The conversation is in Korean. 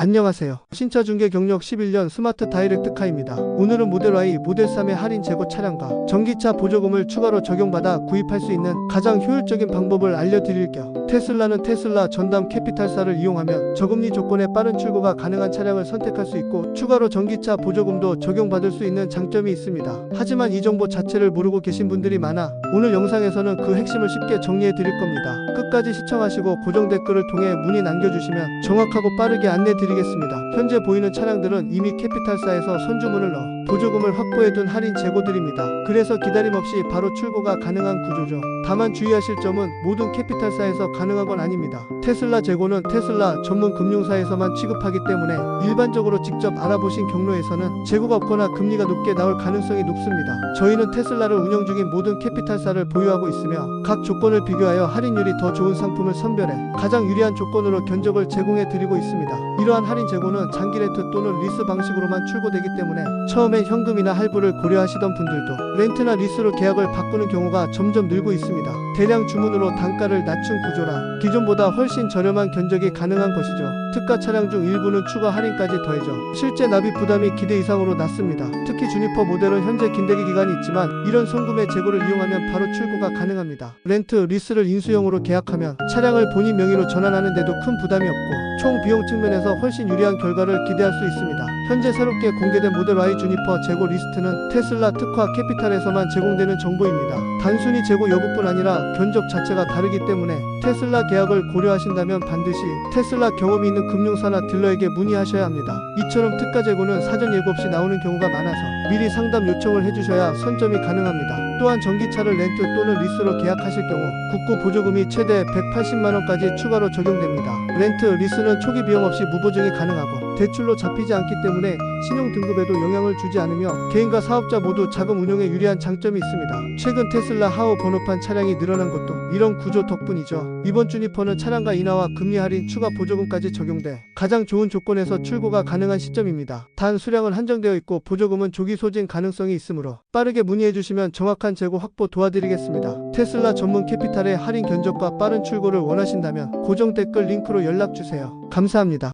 안녕하세요. 신차 중개 경력 11년 스마트 다이렉트 카입니다. 오늘은 모델 Y, 모델 3의 할인 재고 차량과 전기차 보조금을 추가로 적용받아 구입할 수 있는 가장 효율적인 방법을 알려드릴 겸 테슬라는 테슬라 전담 캐피탈사를 이용하면 저금리 조건에 빠른 출고가 가능한 차량을 선택할 수 있고 추가로 전기차 보조금도 적용받을 수 있는 장점이 있습니다. 하지만 이 정보 자체를 모르고 계신 분들이 많아 오늘 영상에서는 그 핵심을 쉽게 정리해 드릴 겁니다. 끝까지 시청하시고 고정 댓글을 통해 문의 남겨주시면 정확하고 빠르게 안내 드 리겠습니다. 현재 보이는 차량들은 이미 캐피탈사에서 선주문을 넣어 보조금을 확보해둔 할인 재고들입니다. 그래서 기다림 없이 바로 출고가 가능한 구조죠. 다만 주의하실 점은 모든 캐피탈사에서 가능한 건 아닙니다. 테슬라 재고는 테슬라 전문 금융사에서만 취급하기 때문에 일반적으로 직접 알아보신 경로에서는 재고가 없거나 금리가 높게 나올 가능성이 높습니다. 저희는 테슬라를 운영 중인 모든 캐피탈사를 보유하고 있으며 각 조건을 비교하여 할인율이 더 좋은 상품을 선별해 가장 유리한 조건으로 견적을 제공해 드리고 있습니다. 이러한 할인 재고는 장기 렌트 또는 리스 방식으로만 출고되기 때문에 처음엔 현금이나 할부를 고려하시던 분들도 렌트나 리스로 계약을 바꾸는 경우가 점점 늘고 있습니다. 대량 주문으로 단가를 낮춘 구조라 기존보다 훨씬 저렴한 견적이 가능한 것이죠. 특가 차량 중 일부는 추가 할인까지 더해져 실제 납입 부담이 기대 이상으로 낮습니다. 특히 주니퍼 모델은 현재 긴대기 기간이 있지만 이런 송금의 재고를 이용하면 바로 출고가 가능합니다. 렌트, 리스를 인수형으로 계약하면 차량을 본인 명의로 전환하는데도 큰 부담이 없고 총 비용 측면에서 훨씬 유리한 결과를 기대할 수 있습니다. 현재 새롭게 공개된 모델 Y 주니퍼 재고 리스트는 테슬라 특화 캐피탈에서만 제공되는 정보입니다. 단순히 재고 여부뿐 아니라 견적 자체가 다르기 때문에 테슬라 계약을 고려하신다면 반드시 테슬라 경험이 있는 금융사나 딜러에게 문의하셔야 합니다. 이처럼 특가 재고는 사전 예고 없이 나오는 경우가 많아서 미리 상담 요청을 해주셔야 선점이 가능합니다. 또한 전기차를 렌트 또는 리스로 계약하실 경우 국고 보조금이 최대 180만 원까지 추가로 적용됩니다. 렌트, 리스는 초기 비용 없이 무보증이 가능하고 대출로 잡히지 않기 때문에 신용 등급에도 영향을 주지 않으며 개인과 사업자 모두 자금 운용에 유리한 장점이 있습니다. 최근 테슬라 하우 번호판 차량이 늘어난 것도 이런 구조 덕분이죠. 이번 주니퍼는 차량과 인하와 금리 할인 추가 보조금까지 적용돼 가장 좋은 조건에서 출고가 가능한 시점입니다. 단 수량은 한정되어 있고 보조금은 조기 소진 가능성이 있으므로 빠르게 문의해 주시면 정확 한 재고 확보 도와드리겠습니다. 테슬라 전문 캐피탈의 할인 견적과 빠른 출고를 원하신다면 고정 댓글 링크로 연락 주세요. 감사합니다.